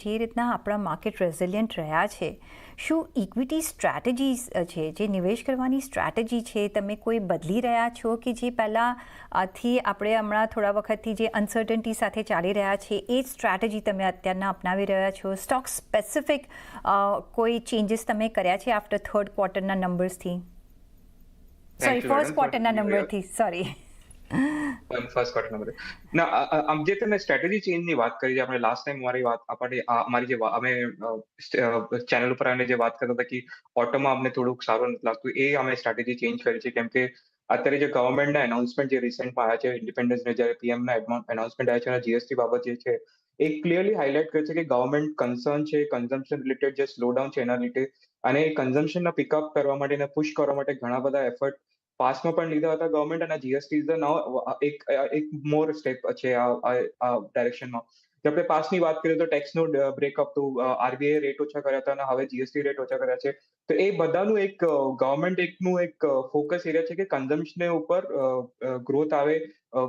જે રીતના આપણા માર્કેટ રેઝિલિયન્ટ રહ્યા છે શું ઇક્વિટી સ્ટ્રેટેજીસ છે જે નિવેશ કરવાની સ્ટ્રેટેજી છે તમે કોઈ બદલી રહ્યા છો કે જે પહેલાં આથી આપણે હમણાં થોડા વખતથી જે અનસર્ટન્ટી સાથે ચાલી રહ્યા છે એ જ સ્ટ્રેટેજી તમે અત્યારના અપનાવી રહ્યા છો? સ્ટોક સ્પેસિફિક કોઈ ચેન્જીસ તમે કર્યા છે આફ્ટર થર્ડ ક્વાર્ટરના નંબર્સથી સોરી ફર્સ્ટ ક્વાર્ટરના નંબરથી સોરી ફર્સ્ટ ક્વાર્ટર નંબર ના આમ જે તમે સ્ટ્રેટેજી ચેન્જની વાત કરી છે આપણે લાસ્ટ ટાઈમ મારી વાત આપણે અમારી જે અમે ચેનલ ઉપર અમે જે વાત કરતા હતા કે ઓટોમાં અમને થોડુંક સારું નથી લાગતું એ અમે સ્ટ્રેટેજી ચેન્જ કરી છે કેમ કે અત્યારે જે ગવર્મેન્ટના એનાઉન્સમેન્ટ જે રિસેન્ટમાં આવ્યા છે ઇન્ડિપેન્ડન્સ ડે જ્યારે પીએમના એનાઉન્સમેન્ટ આવ્યા છે જીએસટી બાબત જે છે એ ક્લિયરલી હાઇલાઇટ કરે છે કે ગવર્મેન્ટ કન્સર્ન છે કન્ઝમ્પશન રિલેટેડ જે સ્લો ડાઉન છે એના લીધે અને કન્ઝમ્પશનના પિકઅપ કરવા માટે પુશ કરવા માટે ઘણા બધા એફર્ટ પાસમાં પણ લીધા હતા ગવર્મેન્ટ અને જીએસટી ઇઝ નાવ એક એક મોર સ્ટેપ છે આ ડાયરેક્શનમાં જો આપણે પાસની વાત કરીએ તો ટેક્સનો બ્રેકઅપ તો આરબીઆઈ રેટ ઓછા કર્યા હતા અને હવે જીએસટી રેટ ઓછા કર્યા છે. તો એ બધાનું એક ગવર્મેન્ટ એકનું એક ફોકસ એરિયા છે કે કન્ઝમ્પશન ઉપર ગ્રોથ આવે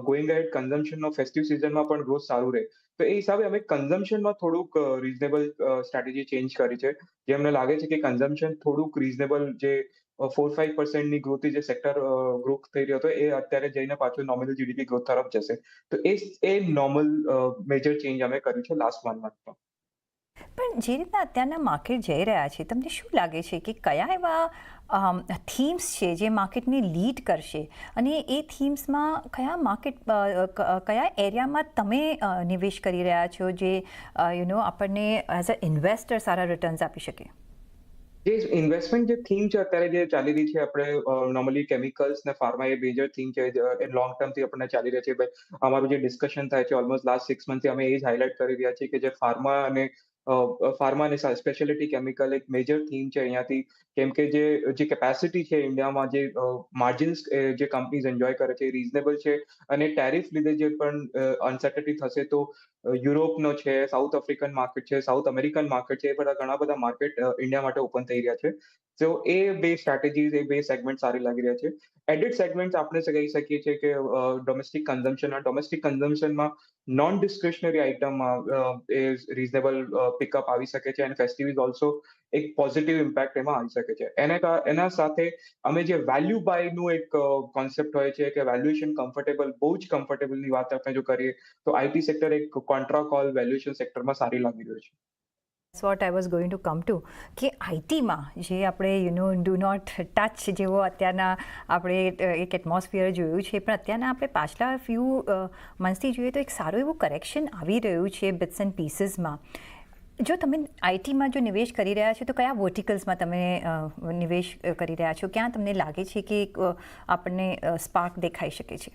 ગોઈંગ અહેડ કન્ઝમ્પશનનો ફેસ્ટિવ સિઝનમાં પણ ગ્રોથ સારું રહે. તો એ હિસાબે અમે કન્ઝમ્પશનમાં થોડુંક રિઝનેબલ સ્ટ્રેટેજી ચેન્જ કરી છે. જે અમને લાગે છે કે કન્ઝમ્પશન થોડુંક રિઝનેબલ જે ફોર ફાઈવ પર્સન્ટની ગ્રોથથી જે સેક્ટર ગ્રોથ થઈ રહ્યો હતો, એ અત્યારે જઈને પાછું નોમિનલ જીડીપી ગ્રોથ તરફ જશે. તો એ એ નોર્મલ મેજર ચેન્જ અમે કર્યું છે લાસ્ટ વન મંથમાં પણ જે રીતના અત્યારના માર્કેટ જઈ રહ્યા છે, તમને શું લાગે છે કે કયા એવા થીમ્સ છે જે માર્કેટને લીડ કરશે? અને એ થીમ્સમાં કયા માર્કેટ કયા એરિયામાં તમે નિવેશ કરી રહ્યા છો જે યુ નો આપણને એઝ અ ઇન્વેસ્ટર સારા રિટર્ન્સ આપી શકે? જે ઇન્વેસ્ટમેન્ટ જે થીમ છે અત્યારે જે ચાલી રહી છે, આપણે નોર્મલી કેમિકલ્સ ને ફાર્મા એ મેજર થીમ છે એ લોંગ ટર્મથી આપણને ચાલી રહ્યા છે. અમારું જે ડિસ્કશન થાય છે ઓલમોસ્ટ લાસ્ટ સિક્સ મંથથી અમે એ જ હાઇલાઇટ કરી રહ્યા છીએ કે જે ફાર્મા અને ફાર્મા અને સ્પેશિયાલિટી કેમિકલ એક મેજર થીમ છે અહીંયાથી. કેમ કે જે જે કેપેસિટી છે ઇન્ડિયામાં, જે માર્જિન્સ જે કંપનીઝ એન્જોય કરે છે રીઝનેબલ છે. અને ટેરિફ લીધે જે પણ અનસર્ટનિટી થશે તો યુરોપનો છે સાઉથ આફ્રિકન માર્કેટ છે સાઉથ અમેરિકન માર્કેટ છે, એ બધા ઘણા બધા માર્કેટ ઇન્ડિયા માટે ઓપન થઈ રહ્યા છે. તો એ બે સ્ટ્રેટેજીઝ એ બે સેગમેન્ટ સારી લાગી રહ્યા છે. એડિટ સેગમેન્ટ આપણે કહી શકીએ છીએ કે ડોમેસ્ટિક કન્ઝમ્પશન ડોમેસ્ટિક કન્ઝમ્પશનમાં નોન ડિસ્ક્રિશનરી આઇટમમાં એ રિઝનેબલ પિકઅપ આવી શકે છે. અને ફેસ્ટિવ ઇઝ ઓલ્સો એક પોઝિટિવ ઇમ્પેક્ટ એમાં આવી શકે છે. એને એના સાથે અમે જે વેલ્યુ બાયનું એક કોન્સેપ્ટ હોય છે કે વેલ્યુએશન કમ્ફર્ટેબલ બહુ જ કમ્ફર્ટેબલની વાત આપણે જો કરીએ, તો આઈટી સેક્ટર એક કોન્ટ્રા કોલ વેલ્યુએશન સેક્ટરમાં સારી લાગી રહ્યું છે. What I was going to come to કે આઈટીમાં જે આપણે you know do not touch જેવો અત્યારના આપણે એક એટમોસ્ફિયર જોયું છે, પણ અત્યારના આપણે પાછલા ફ્યુ મંથથી જોઈએ તો એક સારું એવું કરેક્શન આવી રહ્યું છે બિટ્સ એન્ડ પીસીસમાં જો તમે આઈટીમાં જો નિવેશ કરી રહ્યા છો, તો કયા વર્ટિકલ્સમાં તમે નિવેશ કરી રહ્યા છો? ક્યાં તમને લાગે છે કે આપણને સ્પાર્ક દેખાઈ શકે છે?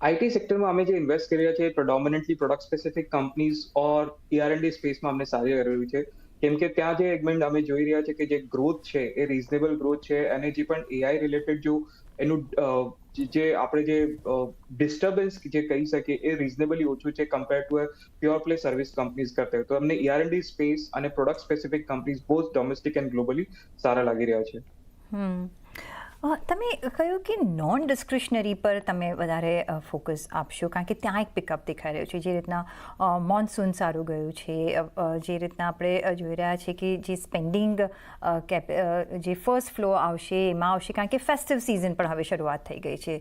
આઈટી સેક્ટરમાં અમે જે ઇન્વેસ્ટ કરી રહ્યા છીએ predominantly product specific companies or E R and D સ્પેસમાં અમને સારી રહ્યું છે. કેમ કે ત્યાં જે એગમેન્ટ અમે જોઈ રહ્યા છે કે જે ગ્રોથ છે, એ રિઝનેબલ ગ્રોથ છે, અને જે પણ એઆઈ રિલેટેડ જો એનું જે આપણે જે ડિસ્ટર્બન્સ જે કહી શકીએ એ રિઝનેબલી ઓછું છે compare to pure play service companies કરતા તો અમને E R and D space અને product specific companies both domestic and globally સારા લાગી રહ્યા છે. તમે કહ્યું કે નોન ડિસ્ક્રિશનરી પર તમે વધારે ફોકસ આપશો, કારણ કે ત્યાં એક પિકઅપ દેખાઈ રહ્યો છે. જે રીતના મોન્સૂન સારું ગયું છે જે રીતના આપણે જોઈ રહ્યા છીએ કે જે સ્પેન્ડિંગ કેપ જે ફર્સ્ટ ફ્લો આવશે, એમાં આવશે, કારણ કે ફેસ્ટિવ સિઝન પણ હવે શરૂઆત થઈ ગઈ છે.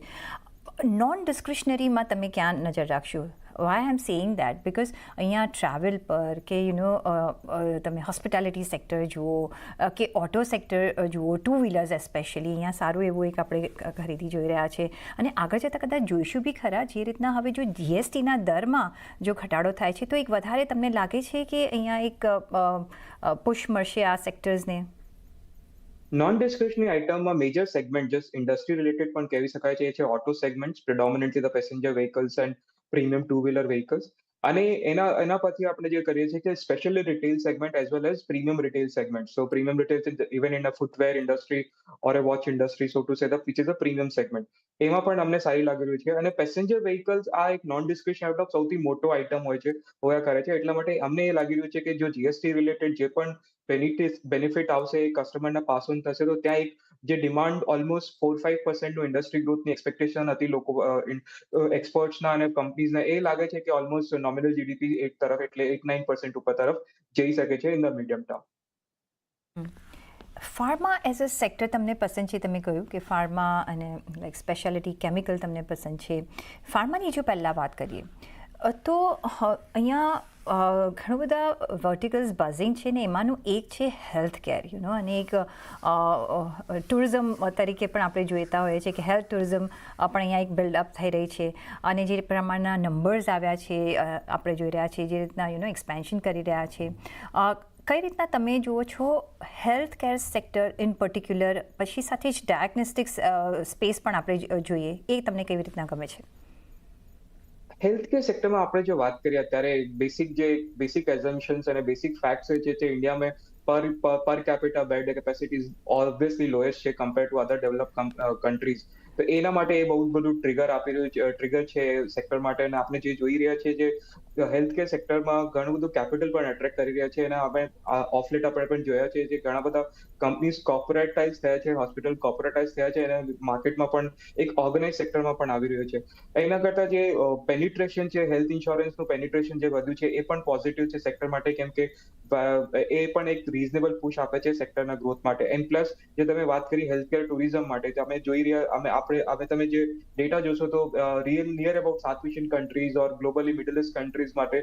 નોન ડિસ્ક્રિશનરીમાં તમે ક્યાં નજર રાખશો? Why I am saying that because અહીંયા ટ્રાવેલ પર કે યુ નો તમે હોસ્પિટાલિટી સેક્ટર જુઓ કે ઓટો સેક્ટર જુઓ ટુ વ્હીલર્સ એસ્પેશિયલી અહીંયા સારું એવું એક આપણે ખરીદી જોઈ રહ્યા છે. અને આગળ જતાં કદાચ જોઈશું બી ખરા, જે રીતના હવે જો જીએસટીના દરમાં જો ઘટાડો થાય છે, તો એક વધારે તમને લાગે છે કે અહીંયા એક પુશ મળશે આ સેક્ટર્સને non discretionary આઇટમમાં major segment just industry related પણ કહેવી શકાય છે. એ છે auto segment predominantly the passenger vehicles and premium two wheeler vehicles અને એના એના પછી આપણે જે કરીએ છીએ કે specially retail segment as well as premium retail segment so premium retail even in a footwear industry or a watch industry so to say the which is a premium segment એમાં પણ અમને સારી લાગી રહ્યું છે. અને પેસેન્જર વ્હીકલ્સ આ એક નોન ડિસ્ક્રિશન આઉટ ઓફ સૌથી મોટો આઇટમ હોય છે, હોયા કરે છે. એટલા માટે અમને એ લાગી રહ્યું છે કે જો જીએસટી રિલેટેડ જે પણ બેનિફિટ બેનિફિટ આવશે એ કસ્ટમરના પાસ ઓન થશે, તો ત્યાં એક જે ડિમાન્ડ ઓલમોસ્ટ 4-5% નું ઇન્ડસ્ટ્રી ગ્રોથની એક્સપેક્ટેશન હતી લોકો એક્સપર્ટ્સના અને કંપનીઝના એ લાગે છે કે ઓલમોસ્ટ નોમિનલ જીડીપી એક તરફ એટલે 8-9% ઉપર તરફ જઈ શકે છે in the medium term pharma as a sector તમને પસંદ છે, તમે કહ્યું કે ફાર્મા અને લાઈક સ્પેશિયાલિટી કેમિકલ તમને પસંદ છે. ફાર્માની જો પહેલાં વાત કરીએ તો અહીંયા ઘણા બધા વર્ટિકલ્સ બઝિંગ છે ને, એમાંનું એક છે હેલ્થ કેર યુ નો અને એક ટુરિઝમ તરીકે પણ આપણે જોઈતા હોઈએ છીએ કે હેલ્થ ટુરિઝમ પણ અહીંયા એક બિલ્ડઅપ થઈ રહી છે. અને જે પ્રમાણના નંબર્સ આવ્યા છે આપણે જોઈ રહ્યા છીએ, જે રીતના યુ નો એક્સપેન્શન કરી રહ્યા છે. કઈ રીતના તમે જુઓ છો health care sector in particular પછી સાથે જ ડાયગ્નોસ્ટિક્સ સ્પેસ પણ આપણે જોઈએ. એ તમને કેવી રીતના ગમે છે? હેલ્થ હેલ્થકેર સેક્ટરમાં આપણે જો વાત કરીએ, અત્યારે બેસિક જે બેસિક એઝમ્પશન્સ અને બેસિક ફેક્ટ્સ હોય છે તે ઇન્ડિયામાં per per capita bed capacities obviously lowest છે compare to other develop countries તો એના માટે એ બહુ બધું ટ્રિગર આપી રહ્યું છે ટ્રિગર છે સેક્ટર માટે અને આપણે જે જોઈ રહ્યા છે જે હેલ્થ કેર સેક્ટરમાં ઘણું બધું કેપિટલ પણ એટ્રેક્ટ કરી રહ્યા છે અને આપણે ઓફલેટ આપણે પણ જોયા છે જે ઘણા બધા કંપનીઝ કોર્પોરેટાઇઝ થયા છે હોસ્પિટલ કોર્પોરેટાઇઝ થયા છે અને માર્કેટમાં પણ એક ઓર્ગેનાઇઝ સેક્ટરમાં પણ આવી રહ્યો છે. એના કરતાં જે પેનિટ્રેશન છે હેલ્થ ઇન્સ્યોરન્સનું પેનિટ્રેશન જે વધ્યું છે એ પણ પોઝિટિવ છે સેક્ટર માટે કેમ કે એ પણ એક રીઝનેબલ પુશ આપે છે સેક્ટરના ગ્રોથ માટે. એન્ડ પ્લસ જે તમે વાત કરી હેલ્થકેર ટુરિઝમ માટે અમે જોઈ રહ્યા, અમે આપણે હવે તમે જે ડેટા જોશો તો real near about South Asian countries or globally Middle East countries માટે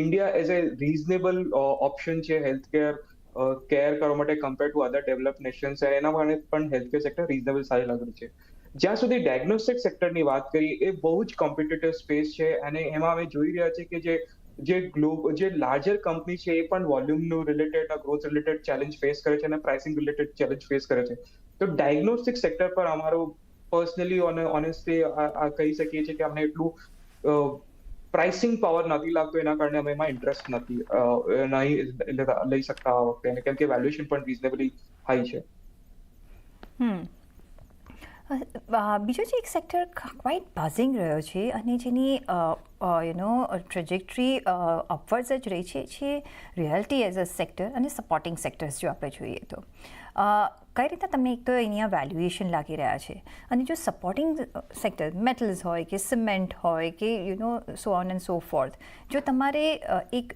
India as a reasonable option છે હેલ્થ કેર કરવા માટે compare to other develop nations એના માટે પણ હેલ્થકેર સેક્ટર રીઝનેબલ સારી લાગે છે. જ્યાં સુધી ડાયગ્નોસ્ટિક સેક્ટરની વાત કરીએ, એ બહુ જ કોમ્પિટિટિવ સ્પેસ છે અને એમાં અમે જોઈ રહ્યા છીએ કે જે જે ગ્લોબ જે લાર્જર કંપની છે એ પણ વોલ્યુમનું related growth related challenge face કરે છે અને પ્રાઇસિંગ રિલેટેડ ચેલેન્જ ફેસ કરે છે. તો ડાયગ્નોસ્ટિક સેક્ટર પર અમારું પર્સનલી અને ઓનેસ્ટલી કહી શકીએ છીએ કે અમને એટલું પ્રાઇસિંગ પાવર નથી લાગતો એના કારણે અમે એમાં ઇન્ટરેસ્ટ નથી નહીં લઈ શકતા આ વખતે. કેમ કે વેલ્યુએશન પણ રીઝનેબલી હાઈ છે. બીજો જે એક સેક્ટર ક્વાઇટ બાઝિંગ રહ્યો છે અને જેની યુ નો ટ્રેજેક્ટરી અપવર્ડ્સ જ રહી છે છે રિયાલિટી એઝ અ સેક્ટર અને સપોર્ટિંગ સેક્ટર્સ જો આપણે જોઈએ તો. કઈ રીતે તમને એક તો અહીંયા વેલ્યુએશન લાગી રહ્યા છે? અને જો સપોર્ટિંગ સેક્ટર મેટલ્સ હોય કે સિમેન્ટ હોય કે you know so on and so forth જો તમારે એક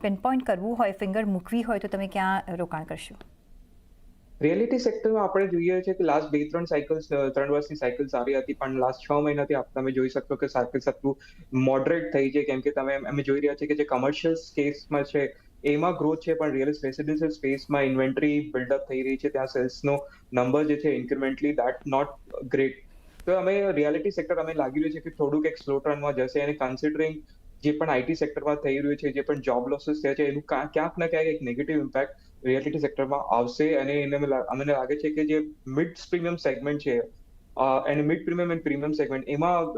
પિનપોઇન્ટ કરવું હોય ફિંગર મૂકવી હોય, તો તમે ક્યાં રોકાણ કરશો? રિયાલિટી સેક્ટરમાં આપણે જોઈએ છે કે લાસ્ટ બે, ત્રણ સાયકલ્સ ત્રણ વર્ષની સાયકલ સારી હતી, પણ લાસ્ટ છ મહિનાથી આપ- તમે જોઈ શકશો કે સાયકલ્સ આટલું મોડરેટ થઈ છે. કેમ કે તમે, અમે જોઈ રહ્યા છીએ કે જે કમર્શિયલ સ્પેસમાં છે એમાં ગ્રોથ છે, પણ રિયલ રેસિડેન્શિયલ સ્પેસમાં ઇન્વેન્ટરી બિલ્ડઅપ થઈ રહી છે, ત્યાં સેલ્સનો નંબર જે છે ઇન્ક્રીમેન્ટલી દેટ નોટ ગ્રેટ તો અમે રિયાલિટી સેક્ટર અમે લાગી રહ્યું છે કે થોડુંક એક સ્લો ટર્નમાં જશે અને કન્સિડરિંગ જે પણ આઈટી સેક્ટરમાં થઈ રહ્યું છે, જે પણ જોબ લોસીસ થયા છે, એનું ક્યાંક ને ક્યાંક એક નેગેટિવ ઇમ્પેક્ટ રિયાલિટી સેક્ટરમાં આવશે અને એને અમને લાગે છે કે જે મિડ પ્રીમિયમ સેગમેન્ટ છે અને mid premium and premium segment એમાં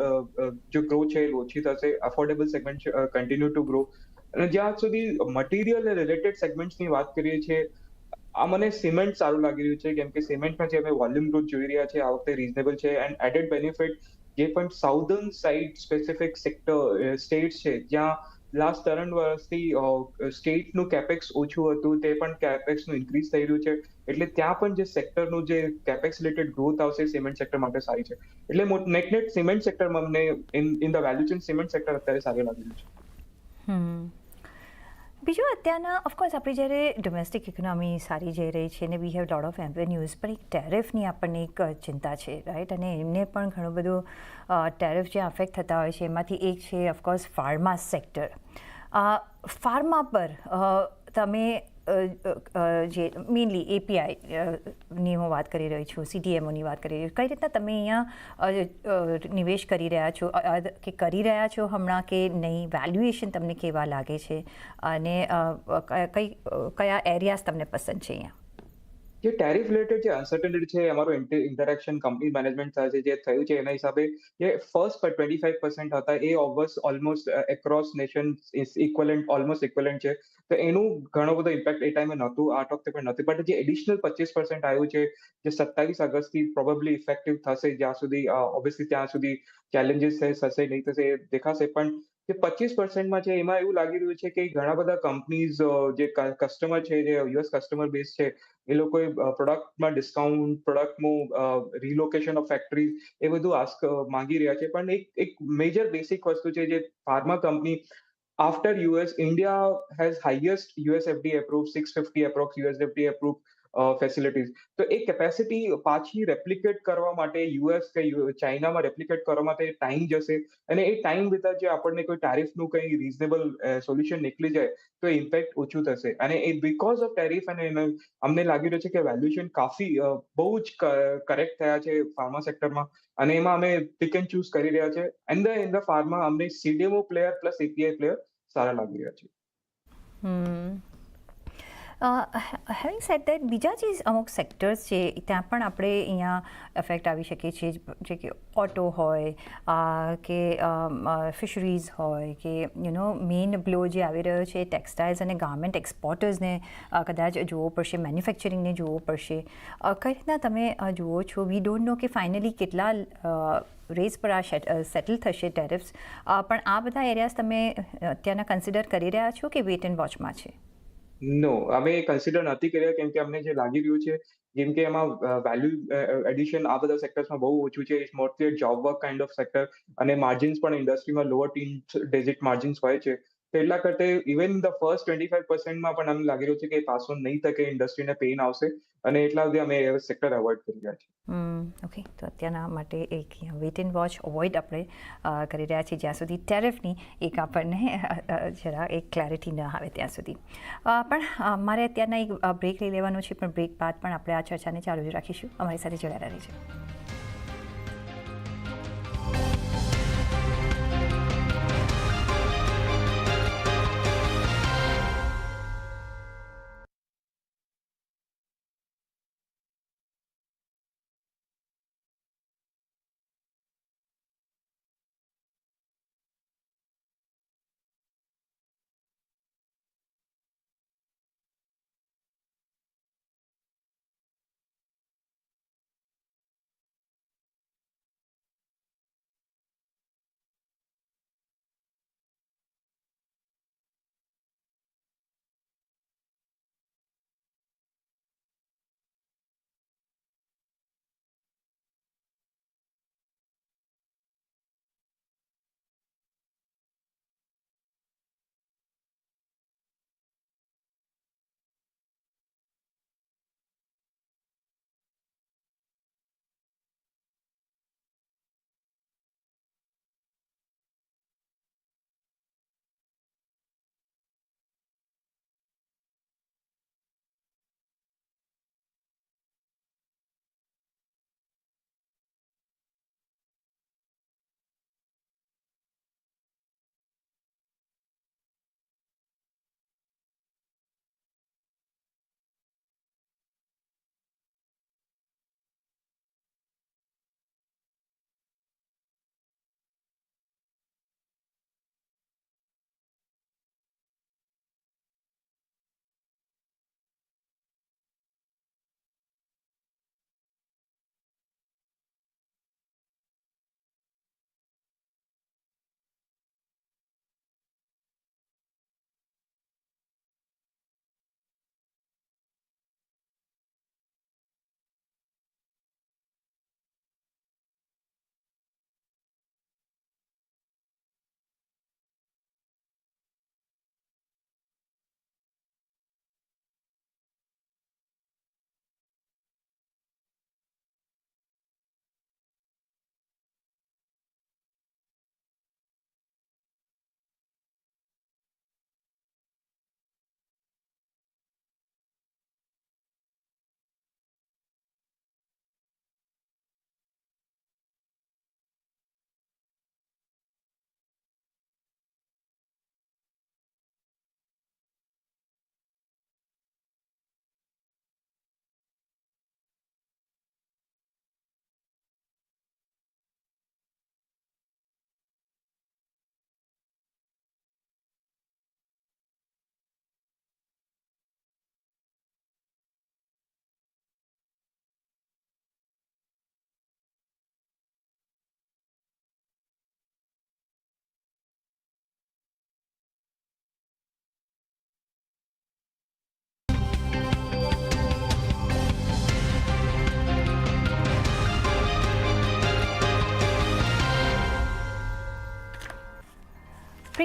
જો ગ્રોથ છે એ ઓછી થશે affordable segment continue to grow અને જ્યાં સુધી મટીરિયલ રિલેટેડ સેગમેન્ટ્સની વાત કરીએ છીએ, આ મને સિમેન્ટ સારું લાગી રહ્યું છે. કેમ કે સિમેન્ટમાં જે અમે વોલ્યુમ ગ્રોથ જોઈ રહ્યા છે આ વખતે રીઝનેબલ છે. એન્ડ એડેડ બેનિફિટ જે પણ southern side specific sector states છે, જ્યાં લાસ્ટ ત્રણ વર્ષથી સ્ટેટનું કેપેક્સ ઓછું હતું, તે પણ કેપેક્સનું ઇન્ક્રીઝ થઈ રહ્યું છે. એટલે ત્યાં પણ જે સેક્ટરનું જે કેપેક્સ રિલેટેડ ગ્રોથ આવશે સિમેન્ટ સેક્ટર માટે સારી છે. એટલે નેટ નેટ સિમેન્ટ સેક્ટરમાં અમને in in the value chain cement sector અત્યારે સારું લાગી રહ્યું છે. બીજું અત્યારના ઓફકોર્સ આપણી જ્યારે ડોમેસ્ટિક ઇકોનોમી સારી જઈ રહી છે અને વી હેવ લોટ ઓફ એવન્યુઝ પણ એક ટેરિફની આપણને એક ચિંતા છે રાઈટ અને એમને પણ ઘણું બધું ટેરિફ જે અફેક્ટ થતા હોય છે, એમાંથી એક છે ઓફકોર્સ ફાર્મા સેક્ટર ફાર્મા પર તમે જે મેઇનલી એપીઆઈ ની હું વાત કરી રહી છું સીટીએમઓની વાત કરી રહી છું. કઈ રીતના તમે અહીંયા નિવેશ કરી રહ્યા છો? કે કરી રહ્યા છો હમણાં કે નહીં? વેલ્યુએશન તમને કેવા લાગે છે? અને કઈ, કયા એરિયાઝ તમને પસંદ છે અહીંયા? જે ટેરિફ રિલેટેડ જે અનસર્ટનિટી છે, અમારું ઇન્ટરેક્શન કંપની મેનેજમેન્ટ સાથે જે થયું છે, એના હિસાબે જે ફર્સ્ટ પર ટ્વેન્ટી ફાઈવ પર્સન્ટ હતા, એ overs almost across nation equivalent almost equivalent છે. તો એનું ઘણો બધો ઇમ્પેક્ટ એ ટાઈમે નહોતું, આ વખતે પણ નથી બટ જે એડિશનલ પચીસ પર્સન્ટ આવ્યું છે, જે સત્તાવીસ ઓગસ્ટથી પ્રોબેબલી ઇફેક્ટિવ થશે, જ્યાં સુધી ઓબ્વિયસલી ત્યાં સુધી ચેલેન્જીસ થશે, નહીં થશે એ દેખાશે. પણ જે 25% છે એમાં એવું લાગી રહ્યું છે કે ઘણા બધા કંપનીઝ જે કસ્ટમર છે જે યુએસ કસ્ટમર બેઝ છે એ લોકોએ પ્રોડક્ટમાં ડિસ્કાઉન્ટ પ્રોડક્ટનું રિલોકેશન ઓફ ફેક્ટરીઝ એ બધું આસ્ક માંગી રહ્યા છે. પણ એક એક મેજર બેસિક વસ્તુ છે જે pharma company after US, India has highest US FDA approved 650 approx US FDA uh, તો એ કેપેસિટી પાછી રેપ્લિકેટ કરવા માટે યુએસ કે ચાઇનામાં રેપ્લિકેટ કરવા માટે ટાઈમ જશે. અને એ ટાઈમ વિતા જે આપણને કોઈ ટેરિફનું કંઈ રિઝનેબલ સોલ્યુશન નીકળી જાય તો ઇમ્પેક્ટ ઓછું થશે. અને એ બિકોઝ ઓફ ટેરિફ અને અમને લાગી રહ્યું છે કે વેલ્યુએશન કાફી બહુ જ કરેક્ટ થયા છે ફાર્મા સેક્ટરમાં અને એમાં અમે પિક એન્ડ ચૂઝ કરી રહ્યા છે. And the in the pharma અમને CDMO player plus API player સારા લાગી રહ્યા છે. હમ. હેવિંગ સેટ દેટ બીજા જે અમુક સેક્ટર્સ છે, ત્યાં પણ આપણે અહીંયા ઇફેક્ટ આવી શકીએ છીએ જે કે ઓટો હોય કે ફિશરીઝ હોય, કે યુ નો મેઇન બ્લો જે આવી રહ્યો છે ટેક્સટાઇલ્સ અને ગાર્મેન્ટ એક્સપોર્ટર્સને કદાચ જોવો પડશે મેન્યુફેક્ચરિંગને જોવો પડશે. કઈ રીતના તમે જુઓ છો? વી ડોન્ટ નો કે ફાઇનલી કેટલા રેસ પર આ સેટલ થશે ટેરિફ્સ પણ આ બધા એરિયાઝ તમે અત્યારના કન્સિડર કરી રહ્યા છો કે વેટ એન્ડ વોચમાં છે? નો અમે કન્સિડર નથી કર્યા કેમ કે અમને જે લાગી રહ્યું છે, જેમ કે એમાં વેલ્યુ એડિશન આ બધા સેક્ટર્સમાં બહુ ઓછું છે. It's mostly job work kind of sector અને માર્જિન્સ પણ ઇન્ડસ્ટ્રીમાં લોઅર ટીન ડિજિટ માર્જિન્સ હોય છે. તો એટલા કરતે even the first twenty five પર્સન્ટમાં પણ અમને લાગી રહ્યું છે કે પાસ નહીં તકે ઇન્ડસ્ટ્રીને પેઇન આવશે. અને એટલા સુધી અમે સેક્ટર અવોઇડ કરી રહ્યા છીએ. ઓકે તો અત્યારના માટે એક વેટ એન્ડ વોચ અવોઇડ આપણે કરી રહ્યા છીએ જ્યાં સુધી ટેરિફની એક આપણને જરા એક ક્લેરિટી ન આવે ત્યાં સુધી. પણ મારે અત્યારના એક બ્રેક લઈ લેવાનો છે, પણ બ્રેક બાદ પણ આપણે આ ચર્ચાને ચાલુ રાખીશું. અમારી સાથે જોડાયેલા રહીશું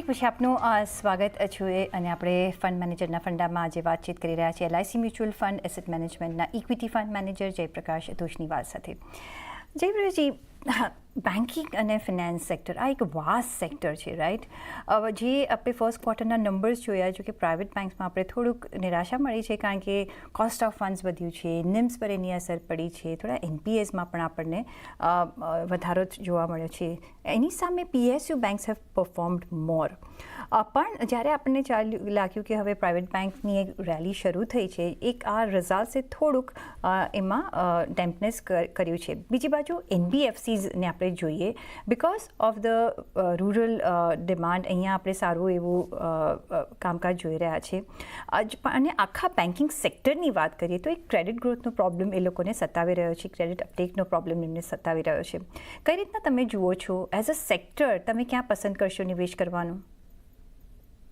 બ્રેક પછી આપનું સ્વાગત છે અને આપણે ફંડ મેનેજરના ફંડામાં આજે વાતચીત કરી રહ્યા છીએ એલઆઈસી મ્યુચ્યુઅલ ફંડ, એસેટ મેનેજમેન્ટના equity fund manager Jayprakash Toshniwal સાથે. જયપ્રકાશજી બેન્કિંગ અને ફિનાન્સ સેક્ટર આ એક વાસ્ટ સેક્ટર છે રાઈટ જે આપણે ફર્સ્ટ ક્વાર્ટરના નંબર્સ જોયા, જો કે પ્રાઇવેટ બેન્ક્સમાં આપણે થોડુંક નિરાશા મળી છે, કારણ કે કોસ્ટ ઓફ ફંડ્સ વધ્યું છે નિમ્સ પર એની અસર પડી છે, થોડા એનપીએસમાં પણ આપણને વધારો જોવા મળ્યો છે. એની સામે PSU banks have performed more પણ જ્યારે આપણને ચાલ્યું, લાગ્યું કે હવે પ્રાઇવેટ બેન્કની એક રેલી શરૂ થઈ છે, એક આ રિઝલ્ટ્સે થોડુંક એમાં ડેમ્પનેસ કર્યું છે. બીજી બાજુ એનબીએફસીઝને આપણે જોઈએ because of the rural demand અહીંયા આપણે સારું એવું કામકાજ જોઈ રહ્યા છે. અને આખા બેન્કિંગ સેક્ટરની વાત કરીએ તો એક ક્રેડિટ ગ્રોથનો પ્રોબ્લેમ એ લોકોને સતાવી રહ્યો છે ક્રેડિટ અપટેકનો પ્રોબ્લેમ એમને સતાવી રહ્યો છે. કઈ રીતના તમે જુઓ છો? એઝ અ સેક્ટર તમે ક્યાં પસંદ કરશો નિવેશ કરવાનું?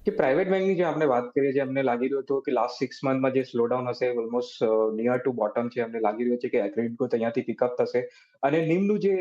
કે પ્રાઇવેટ બેંકની જે આપણે વાત કરીએ છીએ અમને લાગી રહ્યું હતું કે લાસ્ટ સિક્સ મંથમાં જે સ્લોડાઉન હશે ઓલમોસ્ટ નિયર ટુ બોટમ છે, અમને લાગી રહ્યું છે કે ક્રેડિટ ગ્રોથ અહીંયાથી પિકઅપ થશે. અને નિમનું જે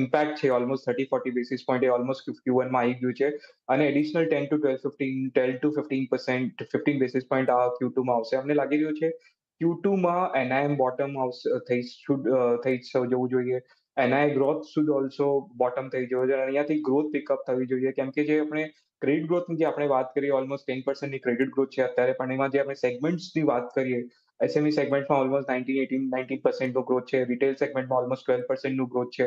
ઇમ્પેક્ટ છે almost thirty forty basis point એ ઓલમોસ્ટ ક્યુ વનમાં આવી ગયું છે. અને additional ten to twelve fifteen ten to fifteen percent fifteen basis point આ ક્યુ ટુમાં આવશે. અમને લાગી રહ્યું છે ક્યુ ટુમાં એનઆઈએમ બોટમ આવશે, થઈ શુડ થઈ જવું જોઈએ. NI growth should also bottom થઈ જવું જોઈએ. અને અહીંયાથી ગ્રોથ પિકઅપ થવી જોઈએ. કેમ કે જે આપણે ક્રેડિટ ગ્રોથની જે આપણે વાત કરીએ ઓલમોસ્ટ ટેન પર્સન્ટની ક્રેડિટ ગ્રોથ છે. અત્યારે પણ એમાં જે આપણે સેગમેન્ટ્સની વાત કરીએ એસએમઈ સેગમેન્ટમાં ઓલમોસ્ટ નાઇન્ટીન એટીન નાઇન્ટીન પર્સન્ટનો ગ્રોથ છે. રિટેલ સેગમેન્ટમાં ઓલમોસ્ટ ટ્વેલ્વ પર્સન્ટનું ગ્રોથ છે.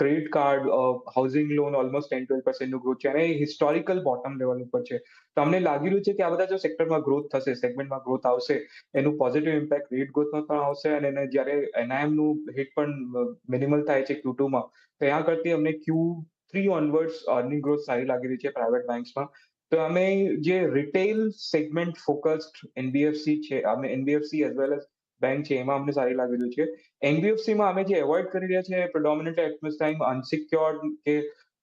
Credit card housing loan almost ten twelve પર્સન્ટનું growth છે અને હિસ્ટોરિકલ બોટમ લેવલ ઉપર છે. તો અમને લાગી રહ્યું છે કે આ બધા જો સેક્ટરમાં ગ્રોથ થશે સેગમેન્ટમાં ગ્રોથ આવશે, એનું પોઝિટિવ ઇમ્પેક્ટ ક્રેડિટ ગ્રોથમાં પણ આવશે અને એને જ્યારે એનઆઈએમનું હિટ પણ મિનિમલ થાય છે ક્યુ ટુમાં તો ત્યાં કરતી અમને Q three onwards earning growth સારી લાગી રહી છે પ્રાઇવેટ બેંક્સમાં તો અમે જે રિટેલ સેગમેન્ટ ફોકસ્ડ એનબીએફસી છે, અમે NBFC as well as bank છે, એમાં અમને સારી લાગી રહ્યું છે. એનબીએફસીમાં અમે જે એવોઇડ કરી રહ્યા છે predominantly at this time unsecured કે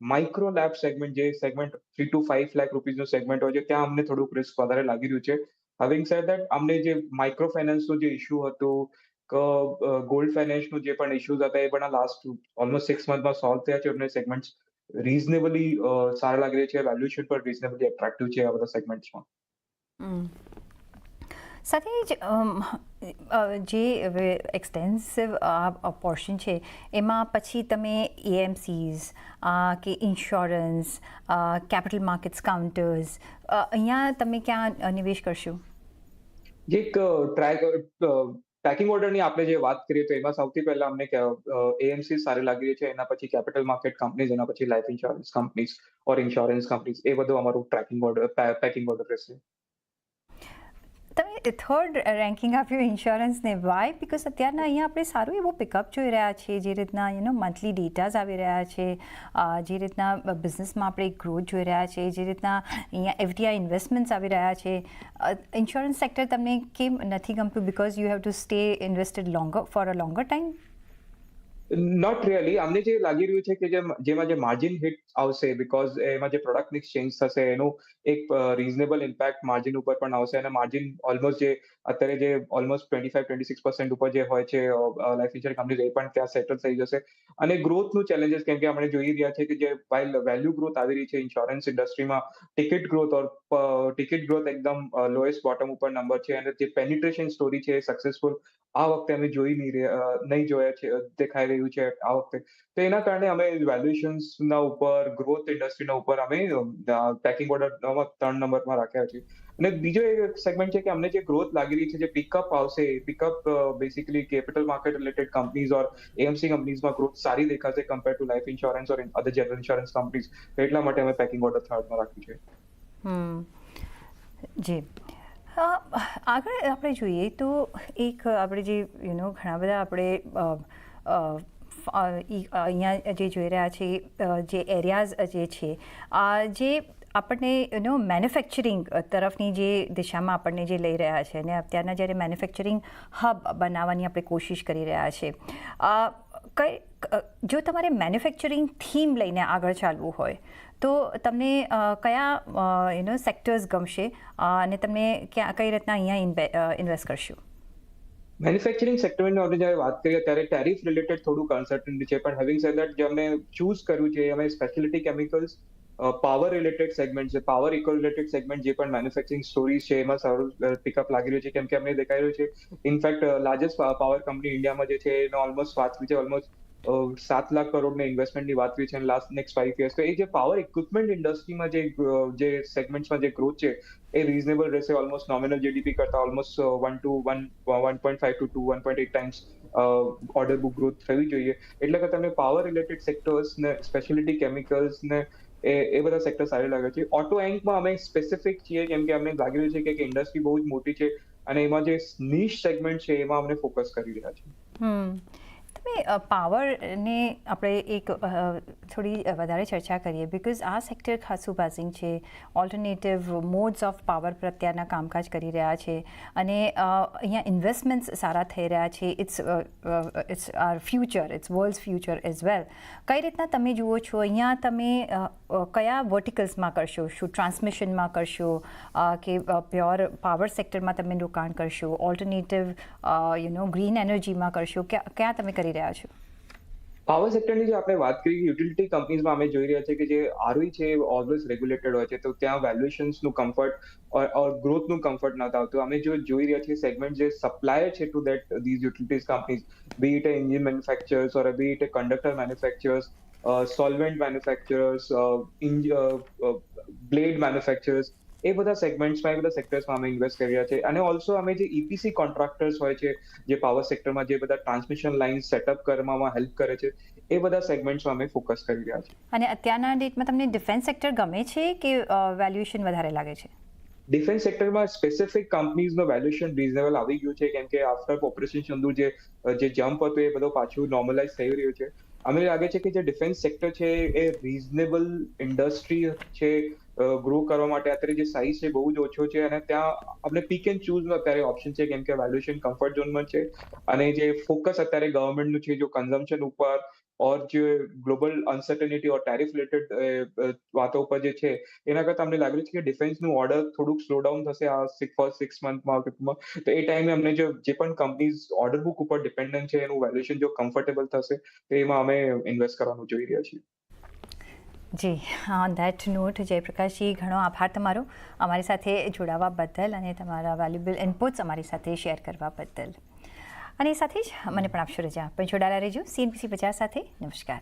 માઇક્રો લેબ સેગમેન્ટ જે segment three to five lakh રૂપીઝનો segment હોય છે, ત્યાં અમને થોડુંક રિસ્ક વધારે લાગી રહ્યું છે. હવિંગ સેડ દેટ અમને જે માઇક્રો ફાઇનાન્સનો જે ઇશ્યુ હતું ગોલ્ડ ફાઇનાન્સનું જે પણ ઇશ્યુઝ હતા, એ પણ લાસ્ટ ઓલમોસ્ટ સિક્સ મંથમાં સોલ્વ થયા છે, અમને સેગમેન્ટ્સ રીઝનેબલી સારા લાગી રહ્યા છે વેલ્યુએશન પણ રીઝનેબલી એટ્રેક્ટિવ છે આ બધા સેગમેન્ટ્સમાં સાથે જ જે એક્સટેન્સિવ પોર્શન છે એમાં પછી તમે એએમસીઝ કે ઇન્સ્યોરન્સ કેપિટલ માર્કેટ્સ કાઉન્ટર્સ અહીંયા તમે ક્યાં નિવેશ કરશો? જે એક ટ્રેક ટ્રેકિંગ ઓર્ડરની આપણે જે વાત કરીએ તો એમાં સૌથી પહેલા અમને એએમસી સારી લાગી રહી છે, એના પછી કેપિટલ માર્કેટ કંપનીઝ એના પછી life insurance companies or insurance companies એ બધું અમારું ટ્રેકિંગ ઓર્ડર પેકિંગ ઓર્ડર રહેશે. થર્ડ રેન્કિંગ આપ્યું ઇન્સ્યોરન્સને વાય બિકોઝ અત્યારના અહીંયા આપણે સારું એવું પિકઅપ જોઈ રહ્યા છીએ, જે રીતના યુનો મંથલી ડેટાઝ આવી રહ્યા છે જે રીતના બિઝનેસમાં આપણે ગ્રોથ જોઈ રહ્યા છે જે રીતના અહીંયા એફડીઆઈ ઇન્વેસ્ટમેન્ટ્સ આવી રહ્યા છે. ઇન્સ્યોરન્સ સેક્ટર તમને કેમ નથી ગમતું? Because you have to stay invested longer for a longer time not really અમને જે લાગી રહ્યું છે કે જેમાં જે માર્જિન હિટ આવશે બીકોઝ એમાં જે પ્રોડક્ટ મિક્સ ચેન્જ થશે, એનું એક રીઝનેબલ ઇમ્પેક્ટ માર્જિન ઉપર પણ આવશે. અને માર્જિન ઓલમોસ્ટ જે, અત્યારે જે almost twenty five twenty six percent ઉપર જે હોય છે લાઈફ ઇન્સ્યોરન્સ કંપની એ પણ ત્યાં સેટલ થઈ જશે. અને ગ્રોથનું ચેલેન્જીસ કેમ કે આપણે જોઈ રહ્યા છે કે જે વાઇલ વેલ્યુ ગ્રોથ આવી રહી છે ઇન્સ્યોરન્સ ઇન્ડસ્ટ્રીમાં ticket growth or ticket growth એકદમ લોએસ્ટ બોટમ ઉપર નંબર છે. અને જે પેનિટ્રેશન સ્ટોરી છે સક્સેસફુલ આ વખતે અમે જોઈ નહીં નહીં જોયા છે દેખાઈ રહ્યું છે આ વખતે. તો એના કારણે અમે વેલ્યુએશન્સના ઉપર ગ્રોથ ઇન્ડસ્ટ્રીના ઉપર અમે પેકિંગ ઓર્ડર ત્રણ નંબરમાં રાખ્યા છે. અને બીજો એક સેગમેન્ટ છે કે અમને જે ગ્રોથ લાગી રહી છે, જે પિકઅપ આવશે pickup basically capital market related companies or AMC કંપનીઝમાં growth સારી દેખાશે compare to life insurance or other general insurance companies એટલા માટે અમે પેકિંગ ઓર્ડર થર્ડમાં રાખ્યું છે. જી. આગળ આપણે જોઈએ તો એક આપણે જે યુ નો ઘણા બધા આપણે અહીંયા જે જોઈ રહ્યા છે જે એરિયાઝ જે છે જે આપણને યુનો મેન્યુફેક્ચરિંગ તરફની જે દિશામાં આપણને જે લઈ રહ્યા છે અને અત્યારના જ્યારે મેન્યુફેક્ચરિંગ હબ બનાવવાની આપણે કોશિશ કરી રહ્યા છે કઈ જો તમારે મેન્યુફેક્ચરિંગ થીમ લઈને આગળ ચાલવું હોય, તો તમને કયા યુનો સેક્ટર્સ ગમશે અને તમને ક્યાં, કઈ રીતના અહીંયા ઇન્વેસ્ટ કરશો? મેન્યુફેક્ચરિંગ સેક્ટરની આપણે જ્યારે વાત કરીએ ત્યારે ટેરિફ રિલેટેડ થોડુંક અનસર્ટનિટી છે. પણ હેવિંગ સેડ દેટ જે અમે ચૂઝ કર્યું છે અમે specialty chemicals power related segment છે. પાવર ઇકો રિલેટેડ સેગમેન્ટ જે પણ મેન્યુફેક્ચરિંગ સ્ટોરીઝ છે, એમાં સારું પિકઅપ લાગી રહ્યું છે, કેમ કે અમને દેખાઈ રહ્યું છે. ઇનફેક્ટ લાર્જેસ્ટ પાવર કંપની ઇન્ડિયામાં જે છે, એનો ઓલમોસ્ટ વાત છે ઓલમોસ્ટ સાત લાખ કરોડની ઇન્વેસ્ટમેન્ટની વાત કરી છે લાસ્ટ નેક્સ્ટ ફાઈવ યર્સ તો એ જે પાવર ઇક્વિપમેન્ટ ઇન્ડસ્ટ્રીમાં જે જે સેગમેન્ટ્સમાં જે ગ્રોથ છે, એ રિઝનેબલ રહેશે ઓલમોસ્ટ નોમિનલ જીડીપી કરતા almost one to one one point five to two one point eight times order book growth થવી જોઈએ. એટલે કે તમને પાવર રિલેટેડ સેક્ટર્સ ને સ્પેશિયલિટી કેમિકલ્સ ને, એ એ બધા સેક્ટર સારી લાગે છે. ઓટો એન્કમાં અમે સ્પેસિફિક છીએ કેમ કે અમને લાગી રહ્યું છે કે ઇન્ડસ્ટ્રી બહુ જ મોટી છે અને એમાં જે નીશ સેગમેન્ટ છે, એમાં અમને ફોકસ કરી રહ્યા છે. હમ. તમે પાવરને આપણે એક થોડી વધારે ચર્ચા કરીએ. બિકોઝ આ સેક્ટર ખાસું બાઝિંગ છે. ઓલ્ટરનેટિવ મોડ્સ ઓફ પાવર પર કામકાજ કરી રહ્યા છે. અને અહીંયા ઇન્વેસ્ટમેન્ટ્સ સારા થઈ રહ્યા છે. It's it's are future it's world future as well કઈ રીતના તમે જુઓ છો? અહીંયા તમે કયા વર્ટિકલ્સમાં કરશો? શું ટ્રાન્સમિશનમાં કરશો? કે પ્યોર પાવર સેક્ટરમાં તમે રોકાણ કરશો? ઓલ્ટરનેટિવ યુ નો ગ્રીન એનર્જીમાં કરશો? ક્યાં તમે કરી રહ્યા છો? પાવર સેક્ટરની જો આપણે વાત કરીએ યુટિલિટી કંપનીઝમાં અમે જોઈ રહ્યા છીએ કે જે આરવી છે ઓલવેઝ રેગ્યુલેટેડ હોય છે. તો ત્યાં વેલ્યુએશન્સનું કમ્ફર્ટ ઓર ગ્રોથનું કમ્ફર્ટ નથી આવતું અમે જો જોઈ રહ્યા છીએ સેગમેન્ટ જે સપ્લાયર છે to that these utilities companies be it engine manufactures or be it conductor manufactures solvent manufacturers blade manufacturers એ બધા સેગમેન્ટ્સમાં એ બધા સેક્ટર્સમાં અમે ઇન્વેસ્ટ કરી રહ્યા છે. અને ઓલ્સો અમે જે ઇપીસી કોન્ટ્રાક્ટર્સ હોય છે જે પાવર સેક્ટરમાં જે બધા ટ્રાન્સમિશન લાઇન સેટઅપ કરવામાં હેલ્પ કરે છે એ બધા સેગમેન્ટ્સમાં અમે ફોકસ કરી રહ્યા છે અને અત્યારના ડેટમાં તમને ડિફેન્સ સેક્ટર ગમે છે કે વેલ્યુએશન વધારે લાગે છે? ડિફેન્સ સેક્ટરમાં સ્પેસિફિક કંપનીઝનો વેલ્યુએશન રિઝનેબલ આવી ગયું છે કેમ કે આફ્ટર ઓપરેશન ચંદુ જે જે જમ્પ હતો એ બધો પાછું નોર્મલાઇઝ થઈ રહ્યું છે. અમને લાગે છે કે જે ડિફેન્સ સેક્ટર છે એ રિઝનેબલ ઇન્ડસ્ટ્રી છે ગ્રો કરવા માટે અત્યારે જે સાઇઝ છે બહુ જ ઓછો છે અને ત્યાં આપણે પીક એન્ડ ચૂઝ અત્યારે ઓપ્શન છે, કેમ કે વેલ્યુએશન કમ્ફર્ટ ઝોનમાં છે અને જે ફોકસ અત્યારે ગવર્મેન્ટનું છે, જો કન્ઝમ્પશન ઉપર ઓર જે global uncertainty or tariff related વાતો ઉપર જે છે, એના કરતા અમને લાગ્યું છે કે ડિફેન્સનું ઓર્ડર થોડુંક સ્લો ડાઉન થશે આ ફર્સ્ટ સિક્સ મંથમાં તો એ ટાઈમે અમને જો જે પણ કંપનીઝ ઓર્ડર બુક ઉપર ડિપેન્ડન્ટ છે, એનું વેલ્યુએશન જો કમ્ફર્ટેબલ થશે, તો એમાં અમે ઇન્વેસ્ટ કરવાનું જોઈ રહ્યા છીએ. જી ઓન ધેટ નોટ જયપ્રકાશજી, ઘણો આભાર તમારો અમારી સાથે જોડાવા બદલ અને તમારા વેલ્યુબલ ઇનપુટ્સ અમારી સાથે શેર કરવા બદલ. અને સાથે જ મને પણ આપશો રજા. પણ જોડાયેલા રહેજો. સીએનબીસી બજાર સાથે. નમસ્કાર.